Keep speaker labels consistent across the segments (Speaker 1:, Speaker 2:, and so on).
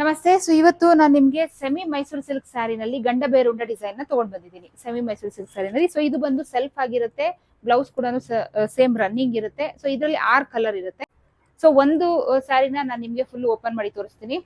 Speaker 1: ನಮಸ್ತೆ. ಸೊ ಇವತ್ತು ನಾನು ನಿಮ್ಗೆ ಸೆಮಿ ಮೈಸೂರು ಸಿಲ್ಕ್ ಸ್ಯಾರಿನಲ್ಲಿ ಗಂಡ ಬೇರುಂಡ ಡಿಸೈನ್ನ ತಗೊಂಡ್ ಬಂದಿದ್ದೀನಿ. ಸೆಮಿ ಮೈಸೂರು ಸಿಲ್ಕ್ ಸ್ಯಾರಿನಲ್ಲಿ ಸೊ ಇದು ಬಂದು ಸೆಲ್ಫ್ ಆಗಿರುತ್ತೆ. ಬ್ಲೌಸ್ ಕೂಡ ಸೇಮ್ ರನ್ನಿಂಗ್ ಇರುತ್ತೆ. ಸೊ ಇದರಲ್ಲಿ ಆರ್ ಕಲರ್ ಇರುತ್ತೆ. ಸೊ ಒಂದು ಸ್ಯಾರಿನ ನಾನು ನಿಮ್ಗೆ ಫುಲ್ ಓಪನ್ ಮಾಡಿ ತೋರಿಸ್ತೀನಿ.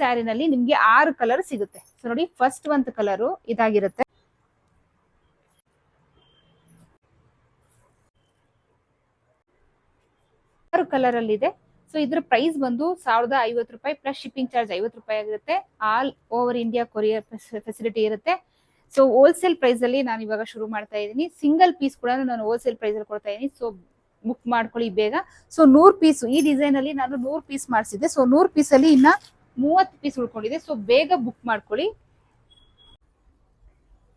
Speaker 1: ಸ್ಯಾರಿನಲ್ಲಿ ನಿಮ್ಗೆ ಆರು ಕಲರ್ ಸಿಗುತ್ತೆ. ಸೊ ನೋಡಿ ಫಸ್ಟ್ ಒಂದು ಕಲರು ಇದಾಗಿರುತ್ತೆ. ಆರು ಕಲರ್ ಅಲ್ಲಿ ಇದೆ. ಸೊ ಇದ್ರ ಪ್ರೈಸ್ ಬಂದು ಸಾವಿರದ ಐವತ್ತು ರೂಪಾಯಿ ಪ್ಲಸ್ ಶಿಪ್ಪಿಂಗ್ ಚಾರ್ಜ್ ಐವತ್ತು ರೂಪಾಯಿ ಆಗಿರುತ್ತೆ. All over India courier facility ಇರುತ್ತೆ. ಸೊ ಹೋಲ್ಸೇಲ್ ಪ್ರೈಸ್ ಅಲ್ಲಿ ನಾನು ಇವಾಗ ಶುರು ಮಾಡ್ತಾ ಇದ್ದೀನಿ. ಸಿಂಗಲ್ ಪೀಸ್ ಕೂಡ ನಾನು ಹೋಲ್ಸೇಲ್ ಪ್ರೈಸ್ ಅಲ್ಲಿ ಕೊಡ್ತಾ ಇದ್ದೀನಿ. ಸೊ ಬುಕ್ ಮಾಡ್ಕೊಳ್ಳಿ ಬೇಗ. ಸೊ ನೂರ್ ಪೀಸ್ ಈ ಡಿಸೈನ್ ಅಲ್ಲಿ ನಾನು ನೂರ್ ಪೀಸ್ ಮಾಡಿಸಿದ್ದೆ. ಸೊ ನೂರ್ ಪೀಸ್ ಅಲ್ಲಿ ಇನ್ನ ಮೂವತ್ತು ಪೀಸ್ ಉಳ್ಕೊಂಡಿದೆ. ಸೊ ಬೇಗ ಬುಕ್ ಮಾಡ್ಕೊಳ್ಳಿ.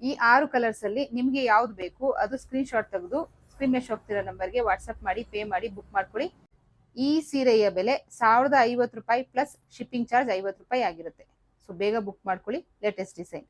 Speaker 1: ಈ ಆರು ಕಲರ್ಸ್ ಅಲ್ಲಿ ನಿಮ್ಗೆ ಯಾವ್ದು ಬೇಕು, ಅದು ಸ್ಕ್ರೀನ್ ಶಾಟ್ ತೆಗೆದು ಸ್ಕ್ರೀನ್ ಮೇಲೆ ಹೋಗ್ತಿರೋ ನಂಬರ್ಗೆ ವಾಟ್ಸಪ್ ಮಾಡಿ ಪೇ ಮಾಡಿ ಬುಕ್ ಮಾಡ್ಕೊಳ್ಳಿ. ಈ ಸೀರೆಯ ಬೆಲೆ ಸಾವಿರದ ಐವತ್ತು ರೂಪಾಯಿ ಪ್ಲಸ್ ಶಿಪ್ಪಿಂಗ್ ಚಾರ್ಜ್ ಐವತ್ತು ರೂಪಾಯಿ ಆಗಿರುತ್ತೆ. ಸೊ ಬೇಗ ಬುಕ್ ಮಾಡ್ಕೊಳ್ಳಿ ಲೇಟೆಸ್ಟ್ ಡಿಸೈನ್